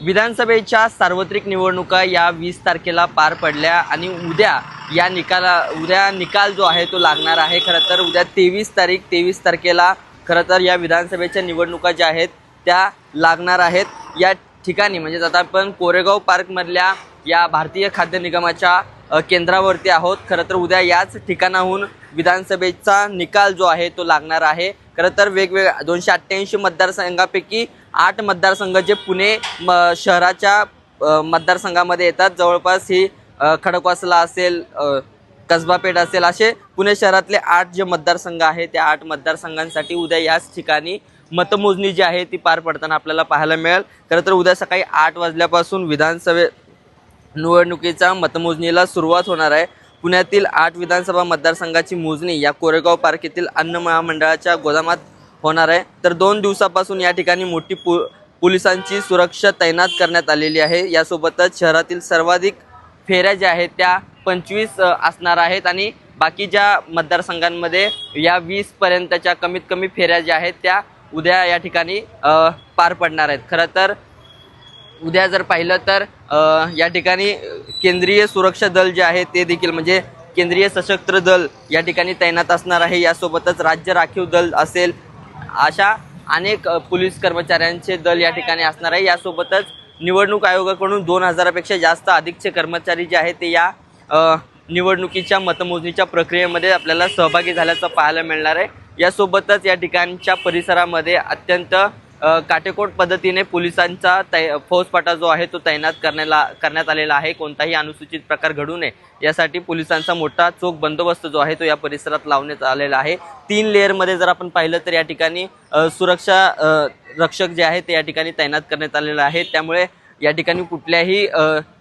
विधानसभेच्या सार्वत्रिक निवडणुका या वीस तारखेला पार पडल्या आणि उद्या या निकाला उद्या निकाल जो आहे तो लागणार आहे. खरं तर उद्या तेवीस तारीख तेवीस तारखेला खरं तर या विधानसभेच्या निवडणुका ज्या आहेत त्या लागणार आहेत. या ठिकाणी म्हणजेच आता आपण कोरेगाव पार्कमधल्या या भारतीय खाद्य निगमाच्या केंद्रावरती आहोत. खरं तर उद्या याच ठिकाणाहून विधानसभेचा निकाल जो आहे तो लागणार आहे. खरं तर वेगवेगळ्या दोनशे अठ्ठ्याऐंशी मतदारसंघापैकी आठ मतदारसंघ जे पुणे म शहराच्या मतदारसंघामध्ये येतात. जवळपास ही खडकवासला असेल कसबा पेठ असेल असे पुणे शहरातले आठ जे मतदारसंघ आहे त्या आठ मतदारसंघांसाठी उद्या याच ठिकाणी मतमोजणी जी आहे ती पार पडताना आपल्याला पाहायला मिळेल. खरं तर उद्या सकाळी आठ वाजल्यापासून विधानसभे निवडणुकीचा मतमोजणीला सुरुवात होणार आहे. पुण्यातील आठ विधानसभा मतदारसंघाची मोजणी या कोरेगाव पार्क येथील अन्न महामंडळाच्या गोदामात होणार आहे. तर दोन दिवसापासून या ठिकाणी मोठी पो पोलिसांची सुरक्षा तैनात करण्यात आलेली आहे. यासोबतच शहरातील सर्वाधिक फेऱ्या ज्या आहेत त्या पंचवीस असणार आहेत आणि बाकी ज्या मतदारसंघांमध्ये या वीसपर्यंतच्या कमीत कमी फेऱ्या ज्या आहेत त्या उद्या या ठिकाणी पार पडणार आहेत. खरं तर उद्या जर पाहिलं तर या ठिकाणी केंद्रीय सुरक्षा दल जे आहे ते देखील म्हणजे केंद्रीय सशस्त्र दल या ठिकाणी तैनात असणार आहे. यासोबतच राज्य राखीव दल असेल अशा अनेक पोलीस कर्मचाऱ्यांचे दल या ठिकाणी असणार आहे. यासोबतच निवडणूक आयोगाकडून दोन हजारापेक्षा जास्त अधिकचे कर्मचारी जे आहेत ते या निवडणुकीच्या मतमोजणीच्या प्रक्रियेमध्ये आपल्याला सहभागी झाल्याचं पाहायला मिळणार आहे. यासोबतच या ठिकाणच्या परिसरामध्ये अत्यंत काटेकोट पद्धतीने पोलिसांचा तै फौजपाटा जो आहे तो तैनात करण्याला करण्यात आलेला आहे. कोणताही अनुसूचित प्रकार घडू नये यासाठी पोलिसांचा मोठा चोख बंदोबस्त जो आहे तो या परिसरात लावण्यात आलेला आहे. तीन लेअरमध्ये जर आपण पाहिलं तर या ठिकाणी सुरक्षा रक्षक जे आहे ते या ठिकाणी तैनात करण्यात आलेलं आहे त्यामुळे या ठिकाणी कुठल्याही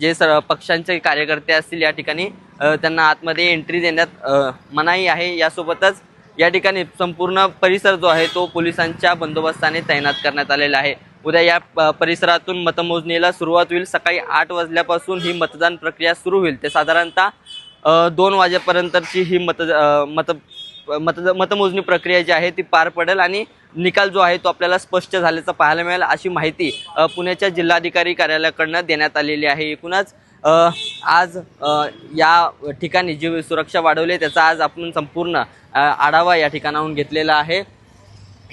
जे सर पक्षांचे कार्यकर्ते असतील या ठिकाणी त्यांना आतमध्ये एंट्री देण्यात मनाई आहे. यासोबतच या ठिकाणी संपूर्ण परिसर जो आहे तो पोलिसांच्या बंदोबस्ताने तैनात करण्यात आलेला आहे. उद्या या परिसरातून मतमोजणीला सुरुवात होईल. सकाळी आठ वाजल्यापासून ही मतदान प्रक्रिया सुरू होईल. ते साधारणतः दोन वाजेपर्यंतची ही मत मत मत मतमोजणी प्रक्रिया जी आहे ती पार पडेल आणि निकाल जो आहे तो आपल्याला स्पष्ट झाल्याचं पाहायला मिळेल अशी माहिती पुण्याच्या जिल्हाधिकारी कार्यालयाकडनं देण्यात आलेली आहे. एकूणच आज या ठिकाणी जी सुरक्षा वाढवली आहे, त्याचा आज आपण संपूर्ण आढावा या ठिकाणाहून घेतलेला आहे.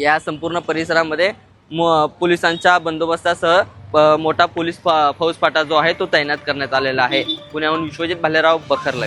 या संपूर्ण परिसरामध्ये म पोलिसांच्या बंदोबस्तासह प- मोठा पोलीस फौजफाटा जो आहे तो तैनात करण्यात आलेला आहे. पुण्याहून विश्वजित भालेराव बखरलं.